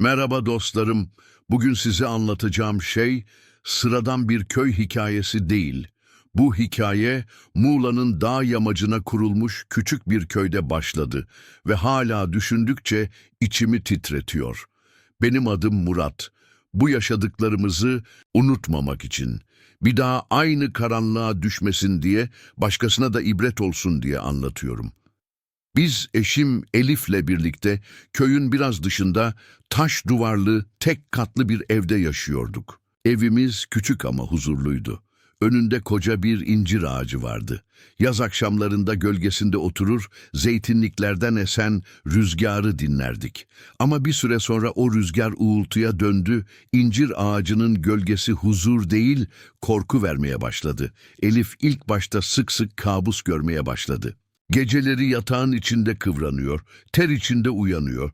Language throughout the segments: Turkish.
Merhaba dostlarım. Bugün size anlatacağım şey sıradan bir köy hikayesi değil. Bu hikaye Muğla'nın dağ yamacına kurulmuş küçük bir köyde başladı ve hala düşündükçe içimi titretiyor. Benim adım Murat. Bu yaşadıklarımızı unutmamak için, bir daha aynı karanlığa düşmesin diye, başkasına da ibret olsun diye anlatıyorum. Biz eşim Elif'le birlikte köyün biraz dışında taş duvarlı tek katlı bir evde yaşıyorduk. Evimiz küçük ama huzurluydu. Önünde koca bir incir ağacı vardı. Yaz akşamlarında gölgesinde oturur, zeytinliklerden esen rüzgarı dinlerdik. Ama bir süre sonra o rüzgar uğultuya döndü, incir ağacının gölgesi huzur değil, korku vermeye başladı. Elif ilk başta sık sık kabus görmeye başladı. Geceleri yatağın içinde kıvranıyor, ter içinde uyanıyor.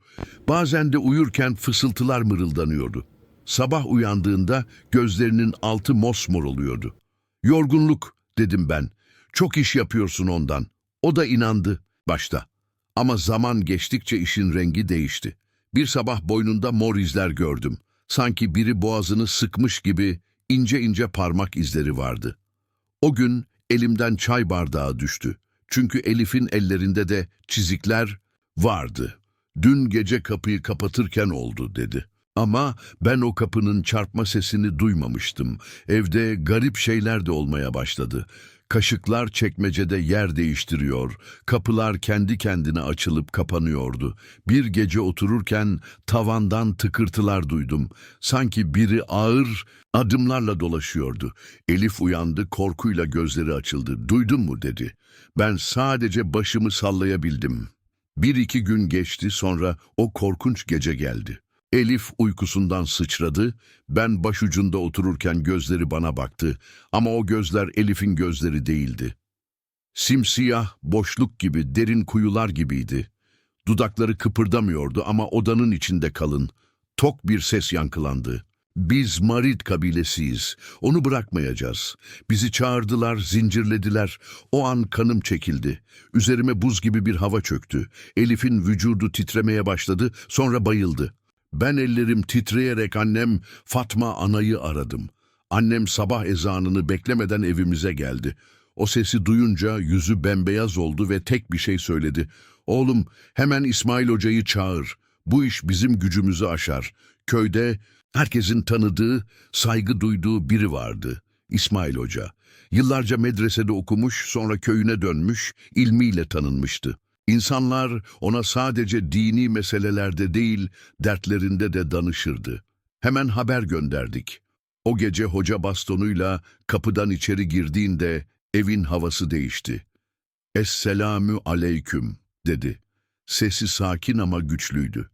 Bazen de uyurken fısıltılar mırıldanıyordu. Sabah uyandığında gözlerinin altı mosmor oluyordu. Yorgunluk dedim ben. Çok iş yapıyorsun ondan. O da inandı başta. Ama zaman geçtikçe işin rengi değişti. Bir sabah boynunda mor izler gördüm. Sanki biri boğazını sıkmış gibi ince ince parmak izleri vardı. O gün elimden çay bardağı düştü. Çünkü Elif'in ellerinde de çizikler vardı. Dün gece kapıyı kapatırken oldu dedi. Ama ben o kapının çarpma sesini duymamıştım. Evde garip şeyler de olmaya başladı. Kaşıklar çekmecede yer değiştiriyor, kapılar kendi kendine açılıp kapanıyordu. Bir gece otururken tavandan tıkırtılar duydum. Sanki biri ağır adımlarla dolaşıyordu. Elif uyandı, korkuyla gözleri açıldı. Duydun mu dedi. Ben sadece başımı sallayabildim. Bir iki gün geçti sonra o korkunç gece geldi. Elif uykusundan sıçradı, ben başucunda otururken gözleri bana baktı ama o gözler Elif'in gözleri değildi. Simsiyah, boşluk gibi, derin kuyular gibiydi. Dudakları kıpırdamıyordu ama odanın içinde kalın. Tok bir ses yankılandı. Biz Marid kabilesiyiz. Onu bırakmayacağız. Bizi çağırdılar, zincirlediler. O an kanım çekildi. Üzerime buz gibi bir hava çöktü. Elif'in vücudu titremeye başladı, sonra bayıldı. Ben ellerim titreyerek annem Fatma anayı aradım. Annem sabah ezanını beklemeden evimize geldi. O sesi duyunca yüzü bembeyaz oldu ve tek bir şey söyledi. Oğlum hemen İsmail Hoca'yı çağır. Bu iş bizim gücümüzü aşar. Köyde herkesin tanıdığı, saygı duyduğu biri vardı. İsmail Hoca. Yıllarca medresede okumuş, sonra köyüne dönmüş, ilmiyle tanınmıştı. İnsanlar ona sadece dini meselelerde değil, dertlerinde de danışırdı. Hemen haber gönderdik. O gece hoca bastonuyla kapıdan içeri girdiğinde evin havası değişti. Esselamü aleyküm dedi. Sesi sakin ama güçlüydü.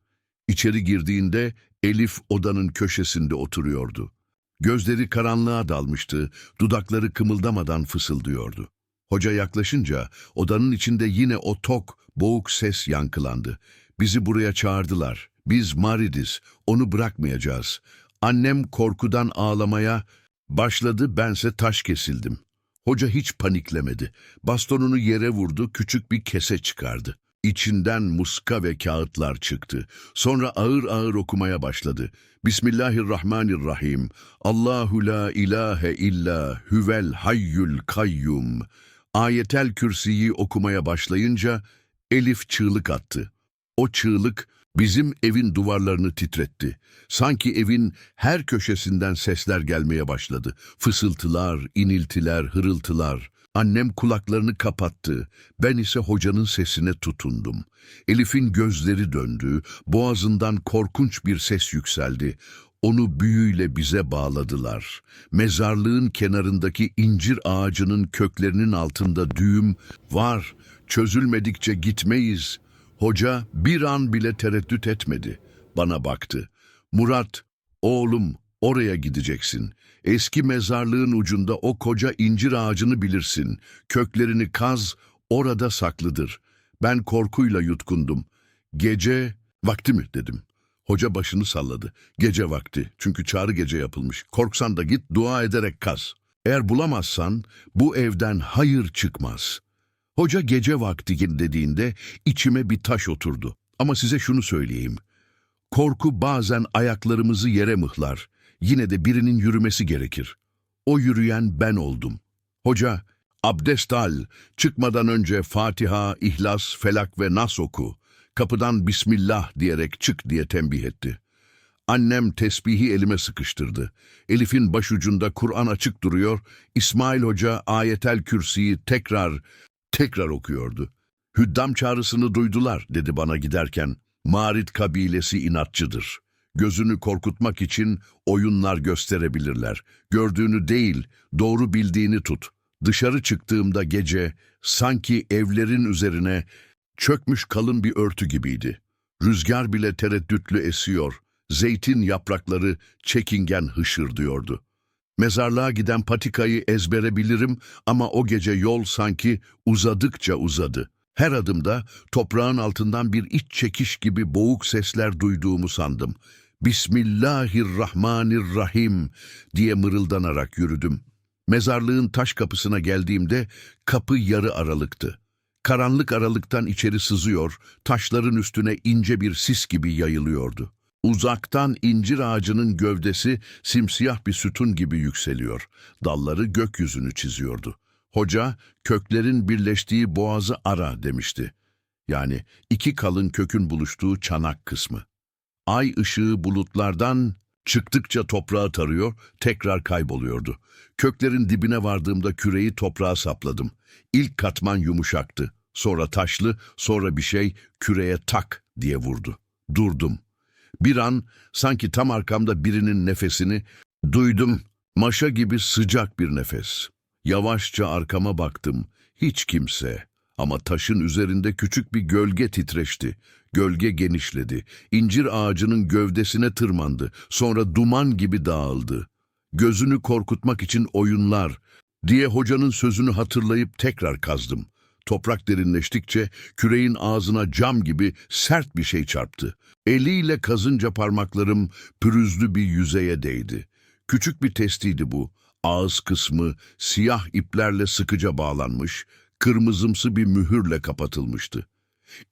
İçeri girdiğinde Elif odanın köşesinde oturuyordu. Gözleri karanlığa dalmıştı, dudakları kımıldamadan fısıldıyordu. Hoca yaklaşınca odanın içinde yine o tok, boğuk ses yankılandı. Bizi buraya çağırdılar. Biz Marid'iz, onu bırakmayacağız. Annem korkudan ağlamaya başladı, bense taş kesildim. Hoca hiç paniklemedi. Bastonunu yere vurdu, küçük bir kese çıkardı. İçinden muska ve kağıtlar çıktı. Sonra ağır ağır okumaya başladı. Bismillahirrahmanirrahim. Allahu la ilahe illa huvel hayyul kayyum. Ayetel Kürsi'yi okumaya başlayınca Elif çığlık attı. O çığlık bizim evin duvarlarını titretti. Sanki evin her köşesinden sesler gelmeye başladı. Fısıltılar, iniltiler, hırıltılar. Annem kulaklarını kapattı. Ben ise hocanın sesine tutundum. Elif'in gözleri döndü. Boğazından korkunç bir ses yükseldi. Onu büyüyle bize bağladılar. Mezarlığın kenarındaki incir ağacının köklerinin altında düğüm var. Çözülmedikçe gitmeyiz. Hoca bir an bile tereddüt etmedi. Bana baktı. Murat, oğlum oraya gideceksin. Eski mezarlığın ucunda o koca incir ağacını bilirsin. Köklerini kaz, orada saklıdır. Ben korkuyla yutkundum. Gece, vakti mi dedim. Hoca başını salladı. Gece vakti. Çünkü çağrı gece yapılmış. Korksan da git dua ederek kaz. Eğer bulamazsan bu evden hayır çıkmaz. Hoca gece vakti dediğinde içime bir taş oturdu. Ama size şunu söyleyeyim. Korku bazen ayaklarımızı yere mıhlar. Yine de birinin yürümesi gerekir. O yürüyen ben oldum. Hoca, abdest al, çıkmadan önce Fatiha, İhlas, Felak ve Nas oku. Kapıdan Bismillah diyerek çık diye tembih etti. Annem tesbihi elime sıkıştırdı. Elif'in başucunda Kur'an açık duruyor. İsmail Hoca ayetel kürsiyi tekrar, tekrar okuyordu. Hüddam çağrısını duydular dedi bana giderken. Marit kabilesi inatçıdır. Gözünü korkutmak için oyunlar gösterebilirler. Gördüğünü değil, doğru bildiğini tut. Dışarı çıktığımda gece sanki evlerin üzerine çökmüş kalın bir örtü gibiydi. Rüzgar bile tereddütlü esiyor. Zeytin yaprakları çekingen hışırdıyordu. Mezarlığa giden patikayı ezbere bilirim ama o gece yol sanki uzadıkça uzadı. Her adımda toprağın altından bir iç çekiş gibi boğuk sesler duyduğumu sandım. Bismillahirrahmanirrahim diye mırıldanarak yürüdüm. Mezarlığın taş kapısına geldiğimde kapı yarı aralıktı. Karanlık aralıktan içeri sızıyor, taşların üstüne ince bir sis gibi yayılıyordu. Uzaktan incir ağacının gövdesi simsiyah bir sütun gibi yükseliyor. Dalları gökyüzünü çiziyordu. Hoca, köklerin birleştiği boğazı ara demişti. Yani iki kalın kökün buluştuğu çanak kısmı. Ay ışığı bulutlardan çıktıkça toprağı tarıyor, tekrar kayboluyordu. Köklerin dibine vardığımda küreyi toprağa sapladım. İlk katman yumuşaktı. Sonra taşlı, sonra bir şey küreye tak diye vurdu. Durdum. Bir an sanki tam arkamda birinin nefesini duydum. Maşa gibi sıcak bir nefes. Yavaşça arkama baktım. Hiç kimse. Ama taşın üzerinde küçük bir gölge titreşti. Gölge genişledi. İncir ağacının gövdesine tırmandı. Sonra duman gibi dağıldı. Gözünü korkutmak için oyunlar diye hocanın sözünü hatırlayıp tekrar kazdım. Toprak derinleştikçe küreğin ağzına cam gibi sert bir şey çarptı. Eliyle kazınca parmaklarım pürüzlü bir yüzeye değdi. Küçük bir testiydi bu. Ağız kısmı siyah iplerle sıkıca bağlanmış, kırmızımsı bir mühürle kapatılmıştı.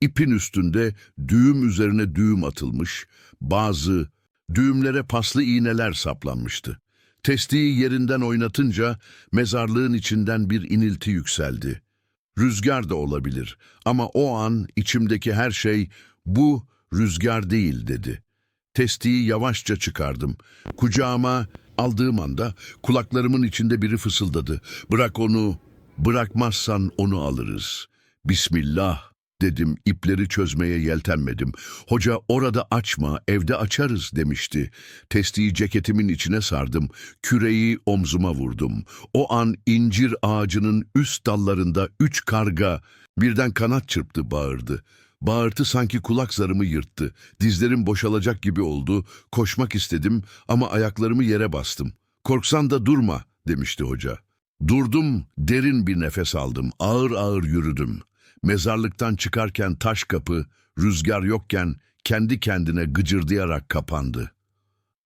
İpin üstünde düğüm üzerine düğüm atılmış, bazı düğümlere paslı iğneler saplanmıştı. Testiyi yerinden oynatınca mezarlığın içinden bir inilti yükseldi. Rüzgar da olabilir ama o an içimdeki her şey bu rüzgar değil dedi. Testiyi yavaşça çıkardım. Kucağıma aldığım anda kulaklarımın içinde biri fısıldadı. Bırak onu, bırakmazsan onu alırız. Bismillah dedim ipleri çözmeye yeltenmedim. Hoca orada açma evde açarız demişti. Testiyi ceketimin içine sardım. Küreyi omzuma vurdum. O an incir ağacının üst dallarında üç karga birden kanat çırptı bağırdı. Bağırtı sanki kulak zarımı yırttı. Dizlerim boşalacak gibi oldu. Koşmak istedim ama ayaklarımı yere bastım. Korksan da durma demişti hoca. Durdum, derin bir nefes aldım. Ağır ağır yürüdüm. Mezarlıktan çıkarken taş kapı, rüzgar yokken kendi kendine gıcırdayarak kapandı.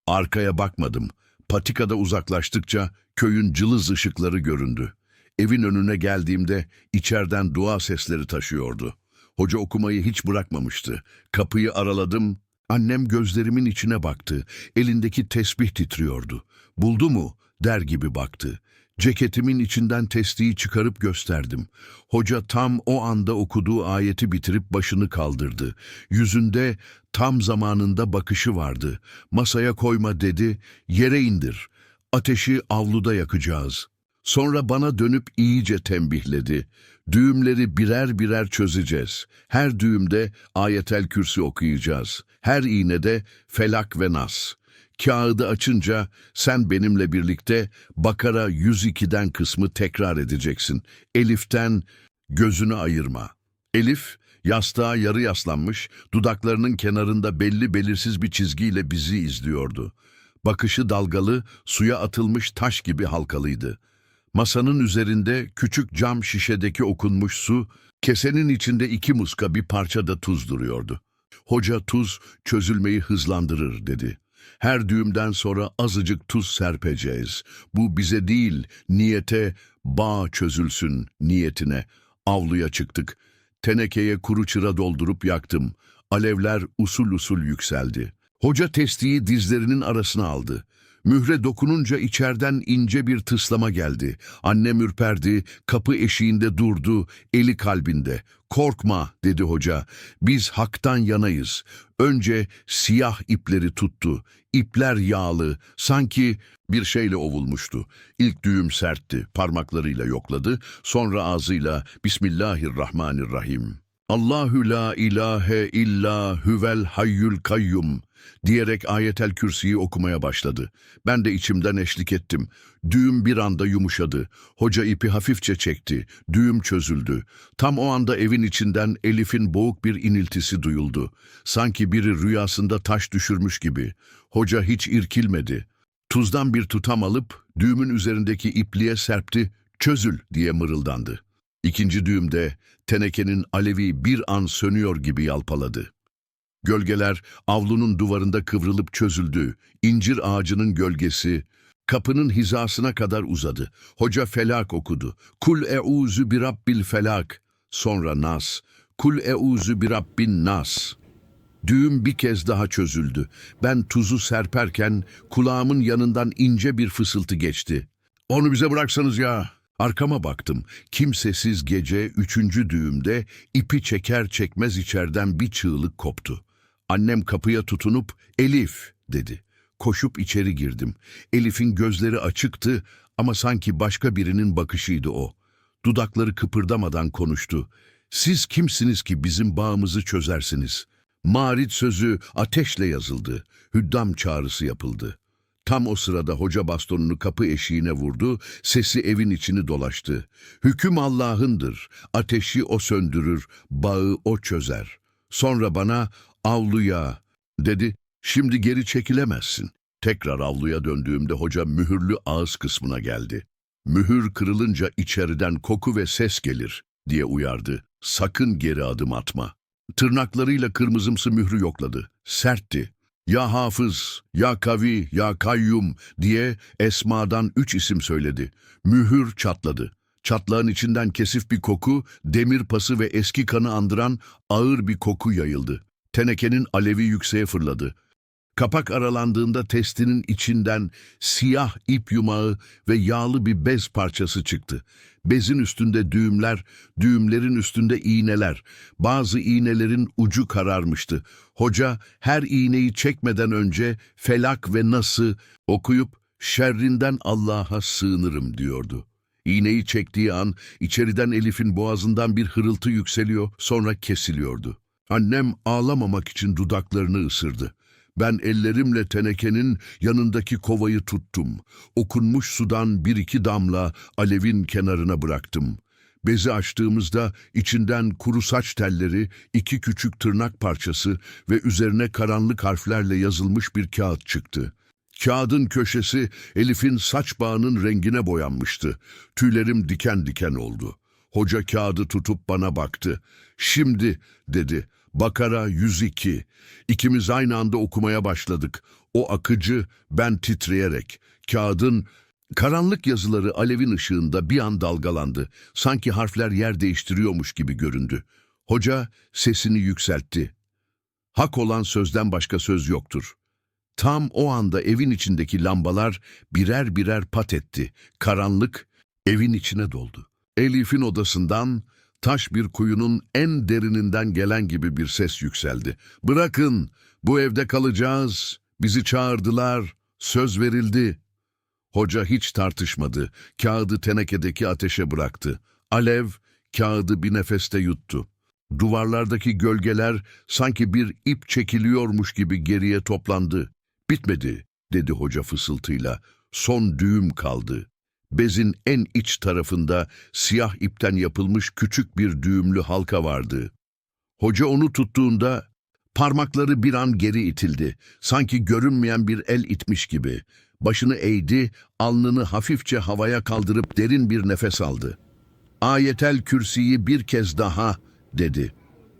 Arkaya bakmadım. Patikada uzaklaştıkça köyün cılız ışıkları göründü. Evin önüne geldiğimde içeriden dua sesleri taşıyordu. Hoca okumayı hiç bırakmamıştı. Kapıyı araladım. Annem gözlerimin içine baktı. Elindeki tesbih titriyordu. Buldu mu? der gibi baktı. Ceketimin içinden testiyi çıkarıp gösterdim. Hoca tam o anda okuduğu ayeti bitirip başını kaldırdı. Yüzünde tam zamanında bakışı vardı. Masaya koyma dedi, yere indir. Ateşi avluda yakacağız. Sonra bana dönüp iyice tembihledi. Düğümleri birer birer çözeceğiz. Her düğümde ayetel kürsü okuyacağız. Her iğnede felak ve nas. Kağıdı açınca sen benimle birlikte Bakara 102'den kısmı tekrar edeceksin. Elif'ten gözünü ayırma. Elif yastığa yarı yaslanmış, dudaklarının kenarında belli belirsiz bir çizgiyle bizi izliyordu. Bakışı dalgalı, suya atılmış taş gibi halkalıydı. Masanın üzerinde küçük cam şişedeki okunmuş su, kesenin içinde iki muska bir parça da tuz duruyordu. Hoca tuz çözülmeyi hızlandırır dedi. Her düğümden sonra azıcık tuz serpeceğiz. Bu bize değil, niyete, bağ çözülsün niyetine. Avluya çıktık. Tenekeye kuru çıra doldurup yaktım. Alevler usul usul yükseldi. Hoca testiyi dizlerinin arasına aldı. Mühre dokununca içerden ince bir tıslama geldi. Annem ürperdi, kapı eşiğinde durdu, eli kalbinde. Korkma dedi hoca, biz haktan yanayız. Önce siyah ipleri tuttu. İpler yağlı, sanki bir şeyle ovulmuştu. İlk düğüm sertti, parmaklarıyla yokladı. Sonra ağzıyla Bismillahirrahmanirrahim. Allahü la ilahe illa huvel hayyül kayyum diyerek ayetel kürsiyi okumaya başladı. Ben de içimden eşlik ettim. Düğüm bir anda yumuşadı. Hoca ipi hafifçe çekti. Düğüm çözüldü. Tam o anda evin içinden Elif'in boğuk bir iniltisi duyuldu. Sanki biri rüyasında taş düşürmüş gibi. Hoca hiç irkilmedi. Tuzdan bir tutam alıp düğümün üzerindeki ipliğe serpti. Çözül diye mırıldandı. İkinci düğümde tenekenin alevi bir an sönüyor gibi yalpaladı. Gölgeler avlunun duvarında kıvrılıp çözüldü. İncir ağacının gölgesi kapının hizasına kadar uzadı. Hoca felak okudu. Kul euzu bi rabbil felak. Sonra nas. Kul euzu bi rabbin nas. Düğüm bir kez daha çözüldü. Ben tuzu serperken kulağımın yanından ince bir fısıltı geçti. Onu bize bıraksanız ya. Arkama baktım. Kimsesiz gece üçüncü düğümde ipi çeker çekmez içeriden bir çığlık koptu. Annem kapıya tutunup Elif dedi. Koşup içeri girdim. Elif'in gözleri açıktı ama sanki başka birinin bakışıydı o. Dudakları kıpırdamadan konuştu. Siz kimsiniz ki bizim bağımızı çözersiniz? Marit sözü ateşle yazıldı. Hüddam çağrısı yapıldı. Tam o sırada hoca bastonunu kapı eşiğine vurdu, sesi evin içini dolaştı. Hüküm Allah'ındır, ateşi o söndürür, bağı o çözer. Sonra bana avluya dedi, şimdi geri çekilemezsin. Tekrar avluya döndüğümde hoca mühürlü ağız kısmına geldi. Mühür kırılınca içeriden koku ve ses gelir diye uyardı. Sakın geri adım atma. Tırnaklarıyla kırmızımsı mührü yokladı. Sertti. Ya Hafız, Ya Kavi, Ya Kayyum diye Esma'dan üç isim söyledi. Mühür çatladı. Çatlağın içinden kesif bir koku, demir pası ve eski kanı andıran ağır bir koku yayıldı. Tenekenin alevi yükseğe fırladı. Kapak aralandığında testinin içinden siyah ip yumağı ve yağlı bir bez parçası çıktı. Bezin üstünde düğümler, düğümlerin üstünde iğneler. Bazı iğnelerin ucu kararmıştı. Hoca her iğneyi çekmeden önce felak ve nası okuyup şerrinden Allah'a sığınırım diyordu. İğneyi çektiği an içeriden Elif'in boğazından bir hırıltı yükseliyor, sonra kesiliyordu. Annem ağlamamak için dudaklarını ısırdı. Ben ellerimle tenekenin yanındaki kovayı tuttum. Okunmuş sudan bir iki damla alevin kenarına bıraktım. Bezi açtığımızda içinden kuru saç telleri, iki küçük tırnak parçası ve üzerine karanlık harflerle yazılmış bir kağıt çıktı. Kağıdın köşesi Elif'in saç bağının rengine boyanmıştı. Tüylerim diken diken oldu. Hoca kağıdı tutup bana baktı. Şimdi dedi. Bakara 102. İkimiz aynı anda okumaya başladık. O akıcı, ben titreyerek. Kağıdın karanlık yazıları alevin ışığında bir an dalgalandı. Sanki harfler yer değiştiriyormuş gibi göründü. Hoca sesini yükseltti. Hak olan sözden başka söz yoktur. Tam o anda evin içindeki lambalar birer birer pat etti. Karanlık evin içine doldu. Elif'in odasından taş bir kuyunun en derininden gelen gibi bir ses yükseldi. Bırakın, bu evde kalacağız. Bizi çağırdılar, söz verildi. Hoca hiç tartışmadı. Kağıdı tenekedeki ateşe bıraktı. Alev kağıdı bir nefeste yuttu. Duvarlardaki gölgeler sanki bir ip çekiliyormuş gibi geriye toplandı. Bitmedi, dedi hoca fısıltıyla. Son düğüm kaldı. Bezin en iç tarafında siyah ipten yapılmış küçük bir düğümlü halka vardı. Hoca onu tuttuğunda parmakları bir an geri itildi. Sanki görünmeyen bir el itmiş gibi. Başını eğdi, alnını hafifçe havaya kaldırıp derin bir nefes aldı. Ayetel kürsiyi bir kez daha dedi.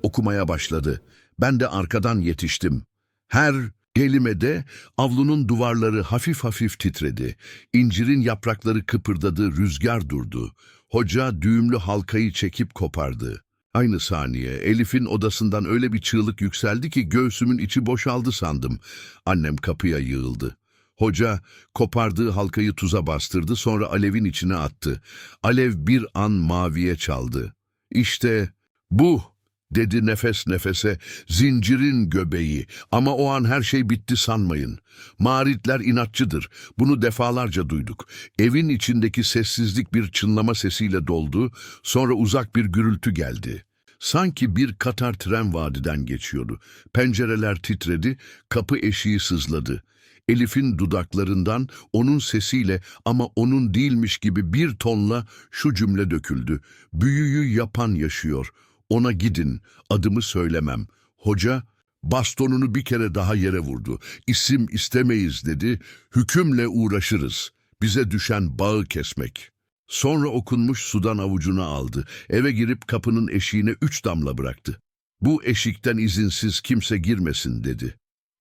Okumaya başladı. Ben de arkadan yetiştim. Her kelimede avlunun duvarları hafif hafif titredi. İncirin yaprakları kıpırdadı, rüzgar durdu. Hoca düğümlü halkayı çekip kopardı. Aynı saniye Elif'in odasından öyle bir çığlık yükseldi ki göğsümün içi boşaldı sandım. Annem kapıya yığıldı. Hoca kopardığı halkayı tuza bastırdı sonra alevin içine attı. Alev bir an maviye çaldı. İşte bu dedi nefes nefese zincirin göbeği ama o an her şey bitti sanmayın. Maritler inatçıdır. Bunu defalarca duyduk. Evin içindeki sessizlik bir çınlama sesiyle doldu, sonra uzak bir gürültü geldi. Sanki bir Katar tren vadiden geçiyordu. Pencereler titredi, kapı eşiği sızladı. Elif'in dudaklarından onun sesiyle ama onun değilmiş gibi bir tonla şu cümle döküldü. Büyüyü yapan yaşıyor. Ona gidin, adımı söylemem. Hoca bastonunu bir kere daha yere vurdu. İsim istemeyiz dedi, hükümle uğraşırız. Bize düşen bağı kesmek. Sonra okunmuş sudan avucuna aldı. Eve girip kapının eşiğine üç damla bıraktı. Bu eşikten izinsiz kimse girmesin dedi.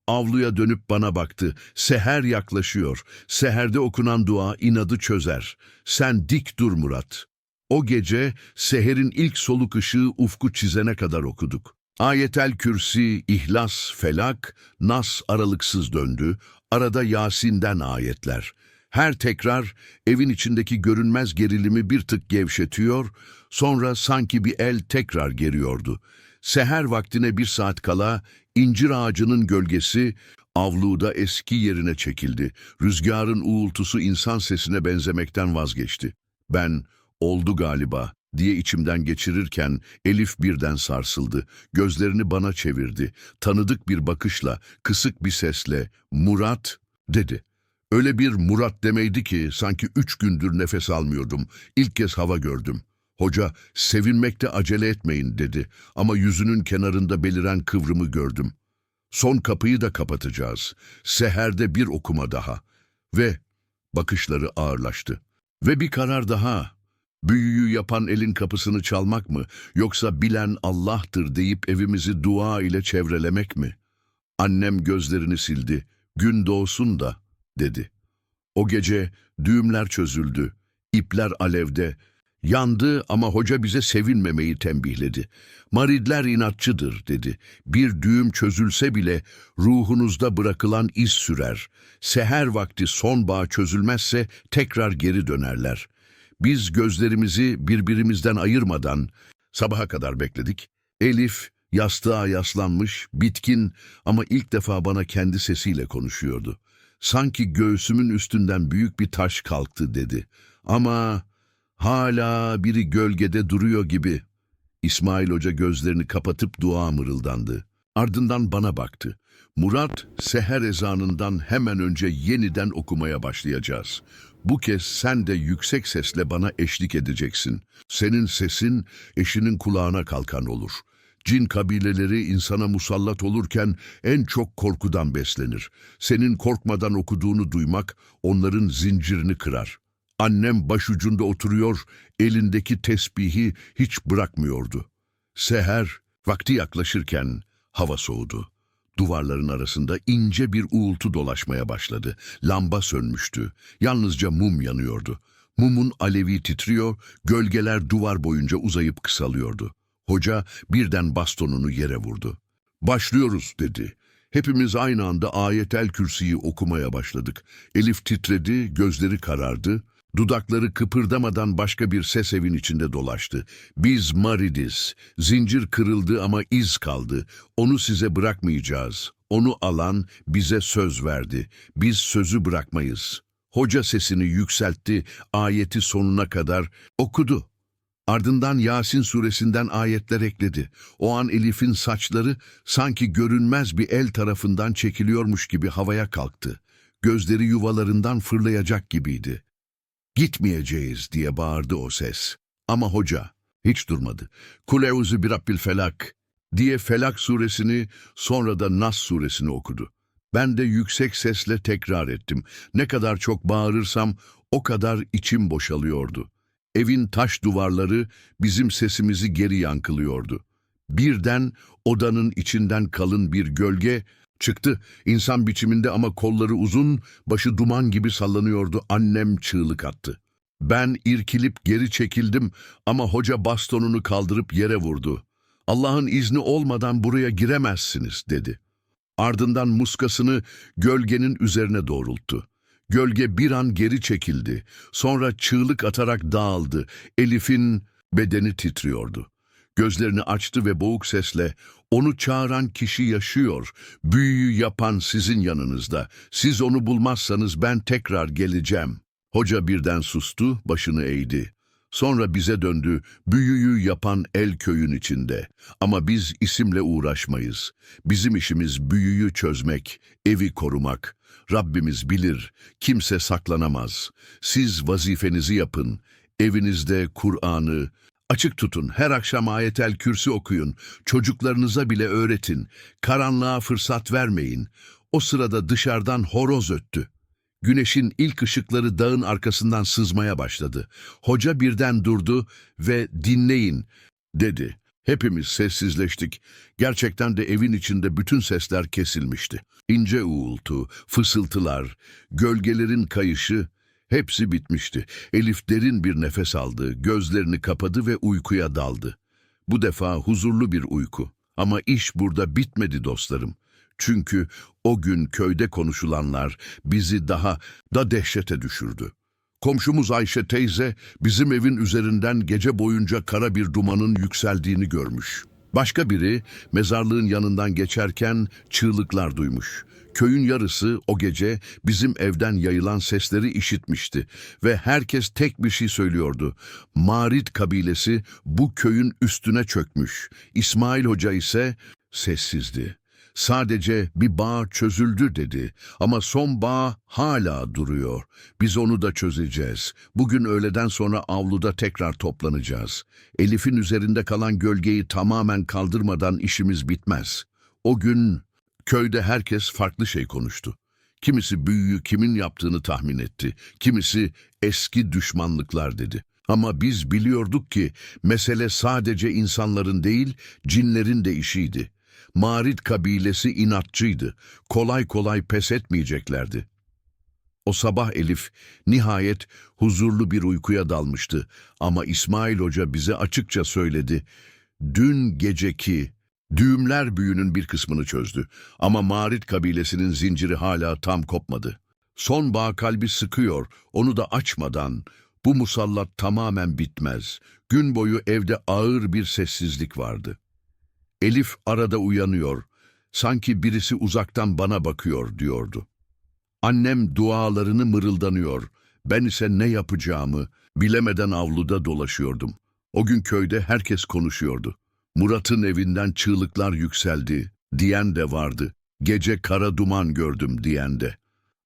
Avluya dönüp bana baktı. Seher yaklaşıyor. Seherde okunan dua inadı çözer. Sen dik dur Murat. O gece seherin ilk soluk ışığı ufku çizene kadar okuduk. Ayetel Kürsi, İhlas, Felak, Nas aralıksız döndü. Arada Yasin'den ayetler. Her tekrar evin içindeki görünmez gerilimi bir tık gevşetiyor, sonra sanki bir el tekrar geriyordu. Seher vaktine bir saat kala incir ağacının gölgesi avluda eski yerine çekildi. Rüzgarın uğultusu insan sesine benzemekten vazgeçti. Ben oldu galiba diye içimden geçirirken Elif birden sarsıldı. Gözlerini bana çevirdi. Tanıdık bir bakışla, kısık bir sesle Murat dedi. Öyle bir Murat demeydi ki sanki üç gündür nefes almıyordum. İlk kez hava gördüm. Hoca sevinmekte acele etmeyin dedi ama yüzünün kenarında beliren kıvrımı gördüm. Son kapıyı da kapatacağız. Seherde bir okuma daha. Ve bakışları ağırlaştı. Ve bir karar daha. Büyüyü yapan elin kapısını çalmak mı yoksa bilen Allah'tır deyip evimizi dua ile çevrelemek mi? Annem gözlerini sildi. Gün doğsun da dedi. O gece düğümler çözüldü. ipler alevde. Yandı ama hoca bize sevinmemeyi tembihledi. Maridler inatçıdır dedi. Bir düğüm çözülse bile ruhunuzda bırakılan iz sürer. Seher vakti son bağ çözülmezse tekrar geri dönerler. Biz gözlerimizi birbirimizden ayırmadan sabaha kadar bekledik. Elif yastığa yaslanmış, bitkin ama ilk defa bana kendi sesiyle konuşuyordu. Sanki göğsümün üstünden büyük bir taş kalktı dedi. Ama hala biri gölgede duruyor gibi. İsmail Hoca gözlerini kapatıp dua mırıldandı. Ardından bana baktı. Murat, seher ezanından hemen önce yeniden okumaya başlayacağız. Bu kez sen de yüksek sesle bana eşlik edeceksin. Senin sesin eşinin kulağına kalkan olur. Cin kabileleri insana musallat olurken en çok korkudan beslenir. Senin korkmadan okuduğunu duymak onların zincirini kırar. Annem başucunda oturuyor, elindeki tesbihi hiç bırakmıyordu. Seher, vakti yaklaşırken hava soğudu. Duvarların arasında ince bir uğultu dolaşmaya başladı. Lamba sönmüştü. Yalnızca mum yanıyordu. Mumun alevi titriyor, gölgeler duvar boyunca uzayıp kısalıyordu. Hoca birden bastonunu yere vurdu. Başlıyoruz dedi. Hepimiz aynı anda ayetel kürsüyü okumaya başladık. Elif titredi, gözleri karardı. Dudakları kıpırdamadan başka bir ses evin içinde dolaştı. Biz Maridiz. Zincir kırıldı ama iz kaldı. Onu size bırakmayacağız. Onu alan bize söz verdi. Biz sözü bırakmayız. Hoca sesini yükseltti, ayeti sonuna kadar okudu. Ardından Yasin suresinden ayetler ekledi. O an Elif'in saçları sanki görünmez bir el tarafından çekiliyormuş gibi havaya kalktı. Gözleri yuvalarından fırlayacak gibiydi. Gitmeyeceğiz diye bağırdı o ses. Ama hoca hiç durmadı. Kuleuzu bir Rabbil felak diye Felak suresini sonra da Nas suresini okudu. Ben de yüksek sesle tekrar ettim. Ne kadar çok bağırırsam o kadar içim boşalıyordu. Evin taş duvarları bizim sesimizi geri yankılıyordu. Birden odanın içinden kalın bir gölge çıktı. İnsan biçiminde ama kolları uzun, başı duman gibi sallanıyordu. Annem çığlık attı. Ben irkilip geri çekildim ama hoca bastonunu kaldırıp yere vurdu. Allah'ın izni olmadan buraya giremezsiniz dedi. Ardından muskasını gölgenin üzerine doğrulttu. Gölge bir an geri çekildi. Sonra çığlık atarak dağıldı. Elif'in bedeni titriyordu. Gözlerini açtı ve boğuk sesle onu çağıran kişi yaşıyor. Büyüyü yapan sizin yanınızda. Siz onu bulmazsanız ben tekrar geleceğim. Hoca birden sustu, başını eğdi. Sonra bize döndü, büyüyü yapan el köyün içinde. Ama biz isimle uğraşmayız. Bizim işimiz büyüyü çözmek, evi korumak. Rabbimiz bilir, kimse saklanamaz. Siz vazifenizi yapın. Evinizde Kur'an'ı, Açık tutun, her akşam ayetel kürsü okuyun, çocuklarınıza bile öğretin, karanlığa fırsat vermeyin. O sırada dışarıdan horoz öttü. Güneşin ilk ışıkları dağın arkasından sızmaya başladı. Hoca birden durdu ve dinleyin dedi. Hepimiz sessizleştik. Gerçekten de evin içinde bütün sesler kesilmişti. İnce uğultu, fısıltılar, gölgelerin kayışı hepsi bitmişti. Elif derin bir nefes aldı, gözlerini kapadı ve uykuya daldı. Bu defa huzurlu bir uyku. Ama iş burada bitmedi dostlarım. Çünkü o gün köyde konuşulanlar bizi daha da dehşete düşürdü. Komşumuz Ayşe teyze bizim evin üzerinden gece boyunca kara bir dumanın yükseldiğini görmüş. Başka biri mezarlığın yanından geçerken çığlıklar duymuş. Köyün yarısı o gece bizim evden yayılan sesleri işitmişti ve herkes tek bir şey söylüyordu. Marit kabilesi bu köyün üstüne çökmüş. İsmail Hoca ise sessizdi. Sadece bir bağ çözüldü dedi ama son bağ hala duruyor. Biz onu da çözeceğiz. Bugün öğleden sonra avluda tekrar toplanacağız. Elif'in üzerinde kalan gölgeyi tamamen kaldırmadan işimiz bitmez. O gün köyde herkes farklı şey konuştu. Kimisi büyüyü kimin yaptığını tahmin etti. Kimisi eski düşmanlıklar dedi. Ama biz biliyorduk ki mesele sadece insanların değil, cinlerin de işiydi. Marit kabilesi inatçıydı. Kolay kolay pes etmeyeceklerdi. O sabah Elif nihayet huzurlu bir uykuya dalmıştı. Ama İsmail Hoca bize açıkça söyledi. Dün geceki düğümler büyünün bir kısmını çözdü. Ama Marit kabilesinin zinciri hala tam kopmadı. Son bağ kalbi sıkıyor, onu da açmadan bu musallat tamamen bitmez. Gün boyu evde ağır bir sessizlik vardı. Elif arada uyanıyor, sanki birisi uzaktan bana bakıyor diyordu. Annem dualarını mırıldanıyor, ben ise ne yapacağımı bilemeden avluda dolaşıyordum. O gün köyde herkes konuşuyordu. Murat'ın evinden çığlıklar yükseldi, diyen de vardı. Gece kara duman gördüm diyen de.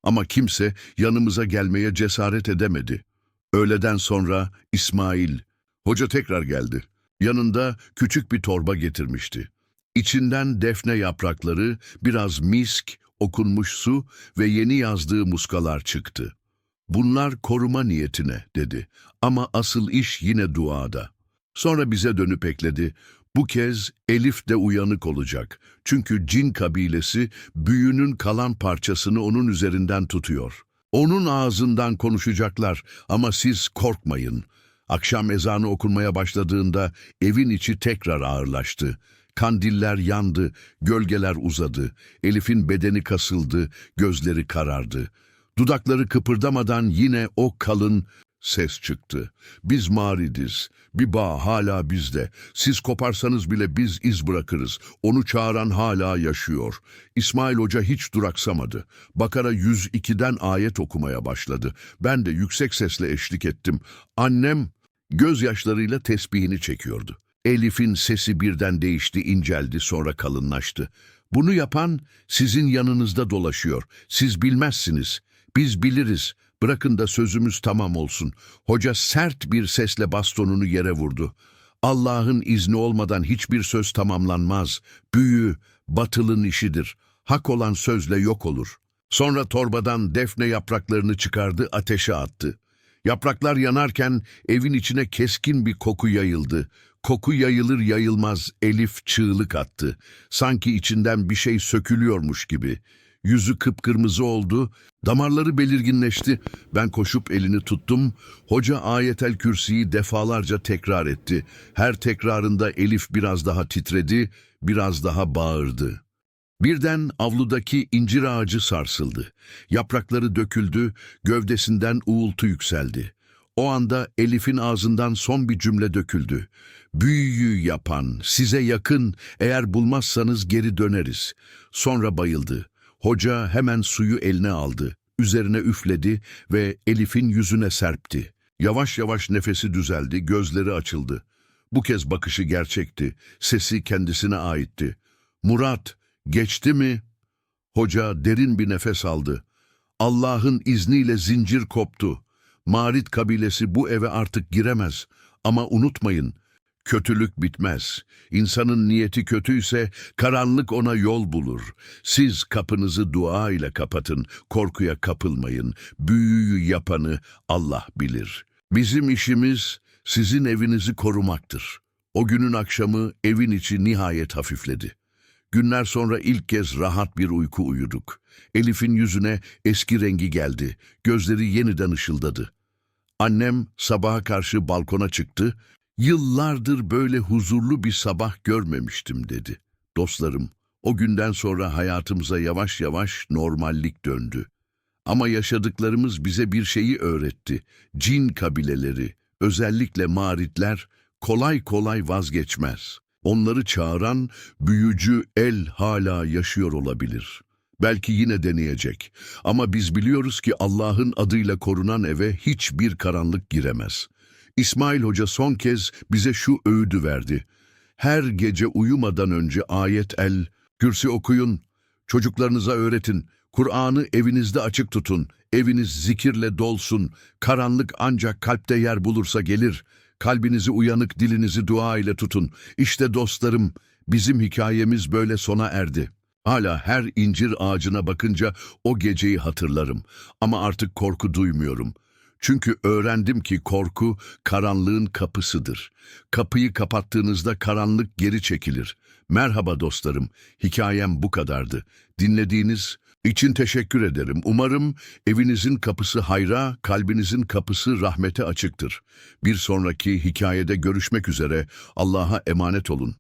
Ama kimse yanımıza gelmeye cesaret edemedi. Öğleden sonra İsmail, hoca tekrar geldi. Yanında küçük bir torba getirmişti. İçinden defne yaprakları, biraz misk, okunmuş su ve yeni yazdığı muskalar çıktı. Bunlar koruma niyetine dedi ama asıl iş yine duada. Sonra bize dönüp ekledi, bu kez Elif de uyanık olacak. Çünkü cin kabilesi büyünün kalan parçasını onun üzerinden tutuyor. Onun ağzından konuşacaklar ama siz korkmayın. Akşam ezanı okunmaya başladığında evin içi tekrar ağırlaştı. Kandiller yandı, gölgeler uzadı. Elif'in bedeni kasıldı, gözleri karardı. Dudakları kıpırdamadan yine o kalın ses çıktı. Biz mağridiz, bir bağ hala bizde. Siz koparsanız bile biz iz bırakırız. Onu çağıran hala yaşıyor. İsmail Hoca hiç duraksamadı. Bakara 102'den ayet okumaya başladı. Ben de yüksek sesle eşlik ettim. Annem gözyaşlarıyla tesbihini çekiyordu. Elif'in sesi birden değişti, inceldi, sonra kalınlaştı. Bunu yapan sizin yanınızda dolaşıyor. Siz bilmezsiniz. Biz biliriz. Bırakın da sözümüz tamam olsun. Hoca sert bir sesle bastonunu yere vurdu. Allah'ın izni olmadan hiçbir söz tamamlanmaz. Büyü, batılın işidir. Hak olan sözle yok olur. Sonra torbadan defne yapraklarını çıkardı, ateşe attı. Yapraklar yanarken evin içine keskin bir koku yayıldı. Koku yayılır yayılmaz Elif çığlık attı. Sanki içinden bir şey sökülüyormuş gibi. Yüzü kıpkırmızı oldu, damarları belirginleşti. Ben koşup elini tuttum. Hoca ayetel kürsiyi defalarca tekrar etti. Her tekrarında Elif biraz daha titredi, biraz daha bağırdı. Birden avludaki incir ağacı sarsıldı. Yaprakları döküldü, gövdesinden uğultu yükseldi. O anda Elif'in ağzından son bir cümle döküldü. Büyüyü yapan, size yakın, eğer bulmazsanız geri döneriz. Sonra bayıldı. Hoca hemen suyu eline aldı. Üzerine üfledi ve Elif'in yüzüne serpti. Yavaş yavaş nefesi düzeldi, gözleri açıldı. Bu kez bakışı gerçekti, sesi kendisine aitti. Murat, geçti mi? Hoca derin bir nefes aldı. Allah'ın izniyle zincir koptu. Marit kabilesi bu eve artık giremez. Ama unutmayın, kötülük bitmez. İnsanın niyeti kötüyse karanlık ona yol bulur. Siz kapınızı dua ile kapatın, korkuya kapılmayın. Büyüyü yapanı Allah bilir. Bizim işimiz sizin evinizi korumaktır. O günün akşamı evin içi nihayet hafifledi. Günler sonra ilk kez rahat bir uyku uyuduk. Elif'in yüzüne eski rengi geldi. Gözleri yeniden ışıldadı. Annem sabaha karşı balkona çıktı. Yıllardır böyle huzurlu bir sabah görmemiştim dedi. Dostlarım, o günden sonra hayatımıza yavaş yavaş normallik döndü. Ama yaşadıklarımız bize bir şeyi öğretti. Cin kabileleri, özellikle maritler kolay kolay vazgeçmez. Onları çağıran büyücü el hala yaşıyor olabilir. Belki yine deneyecek. Ama biz biliyoruz ki Allah'ın adıyla korunan eve hiçbir karanlık giremez. İsmail Hoca son kez bize şu öğüdü verdi. Her gece uyumadan önce ayet el, kürsi okuyun, çocuklarınıza öğretin, Kur'an'ı evinizde açık tutun, eviniz zikirle dolsun, karanlık ancak kalpte yer bulursa gelir, kalbinizi uyanık, dilinizi dua ile tutun. İşte dostlarım, bizim hikayemiz böyle sona erdi. Hala her incir ağacına bakınca o geceyi hatırlarım ama artık korku duymuyorum. Çünkü öğrendim ki korku karanlığın kapısıdır. Kapıyı kapattığınızda karanlık geri çekilir. Merhaba dostlarım, hikayem bu kadardı. Dinlediğiniz için teşekkür ederim. Umarım evinizin kapısı hayra, kalbinizin kapısı rahmete açıktır. Bir sonraki hikayede görüşmek üzere. Allah'a emanet olun.